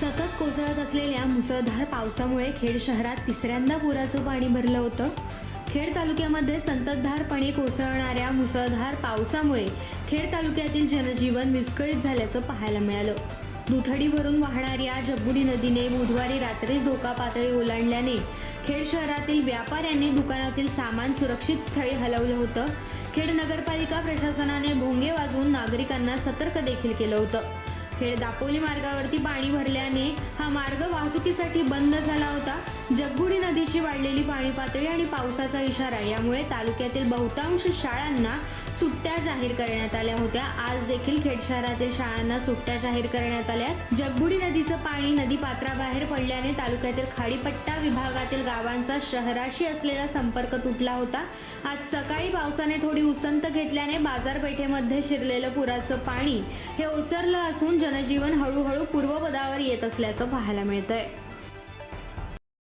सतत कोसळत असलेल्या मुसळधार पावसामुळे खेड शहरात तिसऱ्यांदा पुराचं पाणी भरलं होतं. खेड तालुक्यामध्ये संततधारपणे कोसळणाऱ्या मुसळधार पावसामुळे खेड तालुक्यातील जनजीवन विस्कळीत झाल्याचं पाहायला मिळालं. दुथडीवरून वाहणाऱ्या जगबुडी नदीने बुधवारी रात्रीच धोका पातळी ओलांडल्याने खेड शहरातील व्यापाऱ्यांनी दुकानातील सामान सुरक्षित स्थळी हलवलं होतं. खेड नगरपालिका प्रशासनाने भोंगे वाजवून नागरिकांना सतर्क देखील केलं होतं. खेड दापोली मार्गावरती पाणी भरल्याने हा मार्ग वाहतुकीसाठी बंद झाला होता. जगबुडी नदीची वाढलेली पाणी पातळी आणि पावसाचा इशारा यामुळे तालुक्यातील बहुतांश शाळांना सुट्ट्या जाहीर करण्यात आल्या होत्या. आज देखील खेड शहरातील शाळांना सुट्ट्या जाहीर करण्यात आल्या. जगबुडी नदीचं पाणी नदी पात्राबाहेर पडल्याने तालुक्यातील खाडीपट्टा विभागातील गावांचा शहराशी असलेला संपर्क तुटला होता. आज सकाळी पावसाने थोडी उसंत घेतल्याने बाजारपेठेमध्ये शिरलेलं पुराचं पाणी हे ओसरलं असून जनजीवन हळूहळू पूर्वपदावर येत असल्याचं पाहायला मिळतंय.